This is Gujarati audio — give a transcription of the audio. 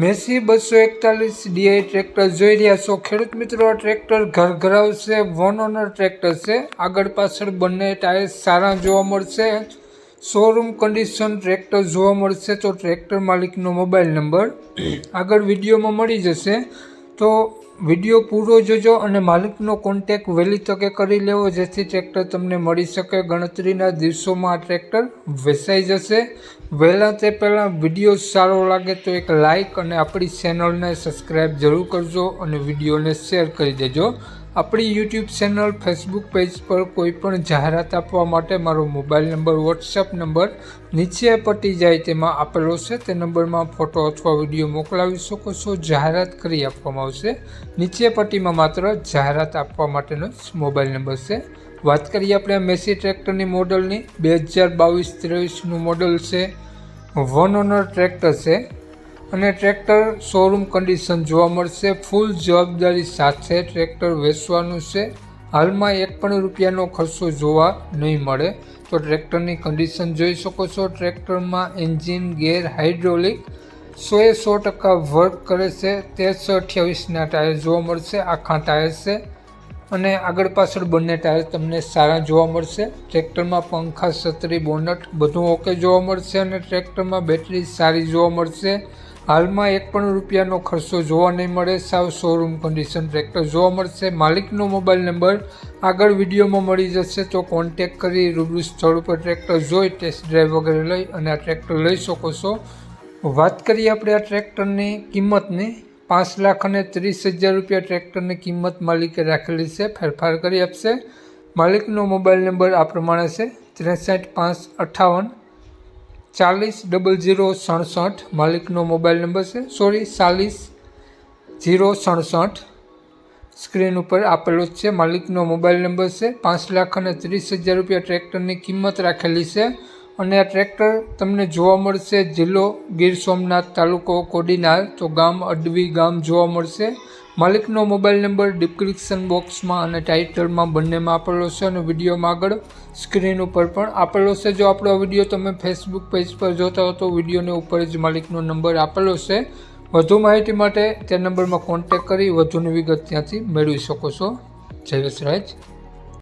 મેસી બસો એકતાલીસ ડીઆઈ ટ્રેક્ટર જોઈ રહ્યા છો. ખેડૂત મિત્રો, આ ટ્રેક્ટર ઘર ઘરાવશે, વન ઓનર ટ્રેક્ટર છે. આગળ પાછળ બંને ટાયર સારા જોવા મળશે. શોરૂમ કન્ડિશન ટ્રેક્ટર જોવા મળશે, તો ટ્રેક્ટર માલિકનો મોબાઈલ નંબર આગળ વિડીયોમાં મળી જશે. તો વીડિયો પૂરો જોજો અને માલિકનો કોન્ટેક વહેલી તકે કરી લેવો, જેથી ટ્રેક્ટર તમને મળી શકે. ગણતરીના દિવસોમાં આ ટ્રેક્ટર વેચાઈ જશે. વહેલા તે પહેલાં વીડિયો સારો લાગે તો એક લાઇક અને આપણી ચેનલને સબસ્ક્રાઈબ જરૂર કરજો અને વિડીયોને શેર કરી દેજો. આપણી યુટ્યુબ ચેનલ ફેસબુક પેજ પર કોઈ પણ જાહેરાત આપવા માટે મારો મોબાઈલ નંબર વોટ્સઅપ નંબર નીચે પટી જાય તેમાં આપેલો છે. તે નંબરમાં ફોટો અથવા વીડિયો મોકલાવી શકો છો. જાહેરાત કરી આપવામાં આવશે. નીચે પટ્ટીમાં માત્ર જાહેરાત આપવા માટેનો જ મોબાઈલ નંબર છે. વાત કરીએ આપણે મેસી ટ્રેક્ટરની મોડલની. બે હજાર બાવીસ ત્રેવીસનું મોડલ છે. વન ઓનર ટ્રેક્ટર છે. અને ટ્રેક્ટર શોરૂમ કન્ડિશન જોવા મળશે. ફૂલ જવાબદારી સાથે ટ્રેક્ટર વેચવાનું છે. હાલમાં એક પણ રૂપિયાનો ખર્ચો જોવા નહીં મળે. તો ટ્રેક્ટરની કન્ડિશન જોઈ શકો છો. ટ્રેક્ટરમાં એન્જિન ગેર હાઇડ્રોલિક સોએ સો ટકા વર્ક કરે છે, તેરસો અઠ્યાવીસના ટાયર જોવા મળશે, આખા ટાયર છે. અને આગળ પાછળ બંને ટાયર તમને સારા જોવા મળશે. ટ્રેક્ટરમાં પંખા, છત્રી, બોનટ બધું ઓકે જોવા મળશે અને ટ્રેક્ટરમાં બેટરી સારી જોવા મળશે. હાલમાં એક પણ રૂપિયાનો ખર્ચો જોવા નહીં મળે. સાવ શોરૂમ કન્ડિશન ટ્રેક્ટર જોવા મળશે. માલિકનો મોબાઈલ નંબર આગળ વિડીયોમાં મળી જશે, તો કોન્ટેક કરી રૂબરૂ સ્થળ ઉપર ટ્રેક્ટર જોઈ ટેસ્ટ ડ્રાઈવ વગેરે લઈ અને આ ટ્રેક્ટર લઈ શકો છો. વાત કરીએ આપણે આ ટ્રેક્ટરની કિંમતની. પાંચ લાખ અને ત્રીસ હજાર રૂપિયા ટ્રેક્ટરની કિંમત માલિકે રાખેલી છે. ફેરફાર કરી આપશે. માલિકનો મોબાઈલ નંબર આ પ્રમાણે છે. ત્રેસઠ પાંચ અઠ્ઠાવન ચાલીસ ડબલ ઝીરો સડસઠ. માલિકનો મોબાઈલ નંબર છે. સોરી, ચાલીસ ઝીરો સડસઠ. સ્ક્રીન ઉપર આપેલો જ છે. માલિકનો મોબાઈલ નંબર છે. પાંચ લાખ અને ત્રીસ હજાર રૂપિયા ટ્રેક્ટરની કિંમત રાખેલી છે. અને આ ટ્રેક્ટર તમને જોવા મળશે જિલ્લો ગીર સોમનાથ તાલુકો કોડીનાર. તો ગામ અડવી ગામ જોવા મળશે. માલિકનો મોબાઈલ નંબર ડિસ્ક્રિપ્શન બોક્સમાં અને ટાઇટલમાં બંનેમાં આપેલો છે અને વિડીયોમાં આગળ સ્ક્રીન ઉપર પણ આપેલો છે. જો આપણો વીડિયો તમે ફેસબુક પેજ પર જોતા હો તો વિડીયોની ઉપર જ માલિકનો નંબર આપેલો છે. વધુ માહિતી માટે તે નંબરમાં કોન્ટેક કરી વધુની વિગત ત્યાંથી મેળવી શકો છો. જય વસરાજ.